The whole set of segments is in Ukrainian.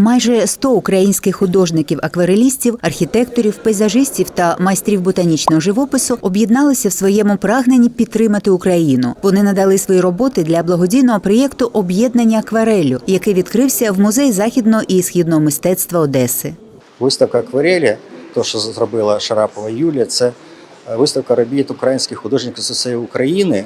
Майже 100 українських художників-акварелістів, архітекторів, пейзажистів та майстрів ботанічного живопису об'єдналися в своєму прагненні підтримати Україну. Вони надали свої роботи для благодійного проєкту об'єднання акварелю, який відкрився в музеї західного і східного мистецтва Одеси. Виставка акварелі, то що зробила Шарапова Юлія, це е, виставка робіт українських художників з усієї України,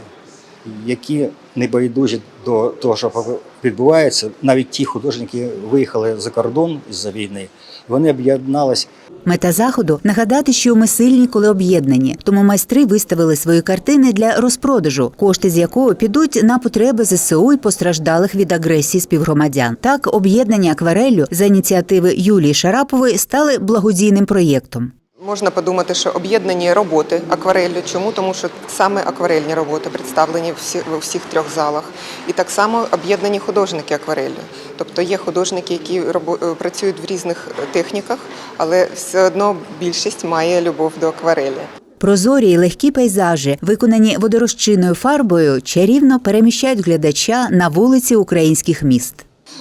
які не байдужі до того, що відбувається. Навіть ті художники виїхали за кордон із-за війни. Вони об'єднались Мета заходу нагадати, що ми сильні, коли об'єднані. Тому майстри виставили свої картини для розпродажу, кошти з якого підуть на потреби ЗСУ і постраждалих від агресії співгромадян. Так, об'єднання аквареллю за ініціативи Юлії Шарапової стали благодійним проєктом. Можна подумати, що об'єднані роботи аквареллю. Чому? Тому що саме акварельні роботи представлені всі, у всіх трьох залах. І так само об'єднані художники аквареллю. Тобто є художники, які е, працюють в різних техніках, але все одно більшість має любов до акварелі. Прозорі й легкі пейзажі, виконані водорозчинною фарбою, чарівно переміщають глядача на вулиці українських міст.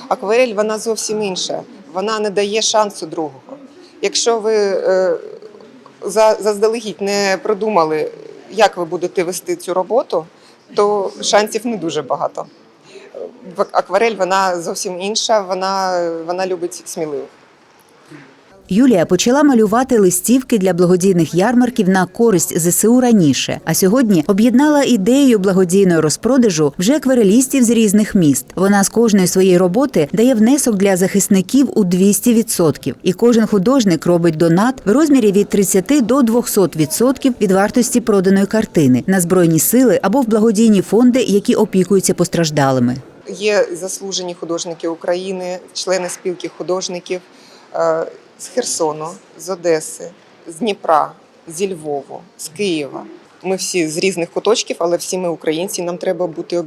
Акварель вона зовсім інша. Вона не дає шансу другого. Якщо ви е, заздалегідь не продумали, як ви будете вести цю роботу, то шансів не дуже багато. Акварель вона зовсім інша, вона, вона любить сміливих. Юлія почала малювати листівки для благодійних ярмарків на користь ЗСУ раніше, а сьогодні об'єднала ідею благодійного розпродажу вже акварелістів з різних міст. Вона з кожної своєї роботи дає внесок для захисників у 200%. І кожен художник робить донат в розмірі від 30 до 200% від вартості проданої картини на збройні сили або в благодійні фонди, які опікуються постраждалими. Є заслужені художники України, члени спілки художників е, з Херсону, з Одеси, з Дніпра, зі Львову, з Києва. Ми всі з різних куточків, але всі ми українці. Нам треба бути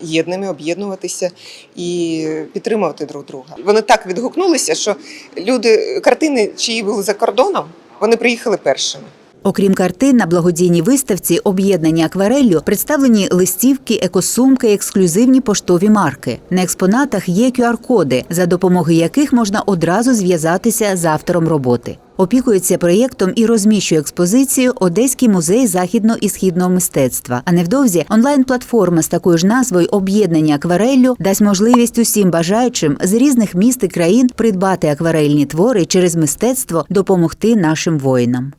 єдними, об'єднуватися і підтримувати друг друга. Вони так відгукнулися, що люди, картини, чиї були за кордоном, вони приїхали першими. Окрім картин, на благодійній виставці об'єднання аквареллю представлені листівки, екосумки, ексклюзивні поштові марки. На експонатах є QR-коди, за допомогою яких можна одразу зв'язатися з автором роботи. Опікується проєктом і розміщує експозицію Одеський музей західного і східного мистецтва. А невдовзі онлайн-платформа з такою ж назвою Об'єднання аквареллю дасть можливість усім бажаючим з різних міст і країн придбати акварельні твори через мистецтво допомогти нашим воїнам.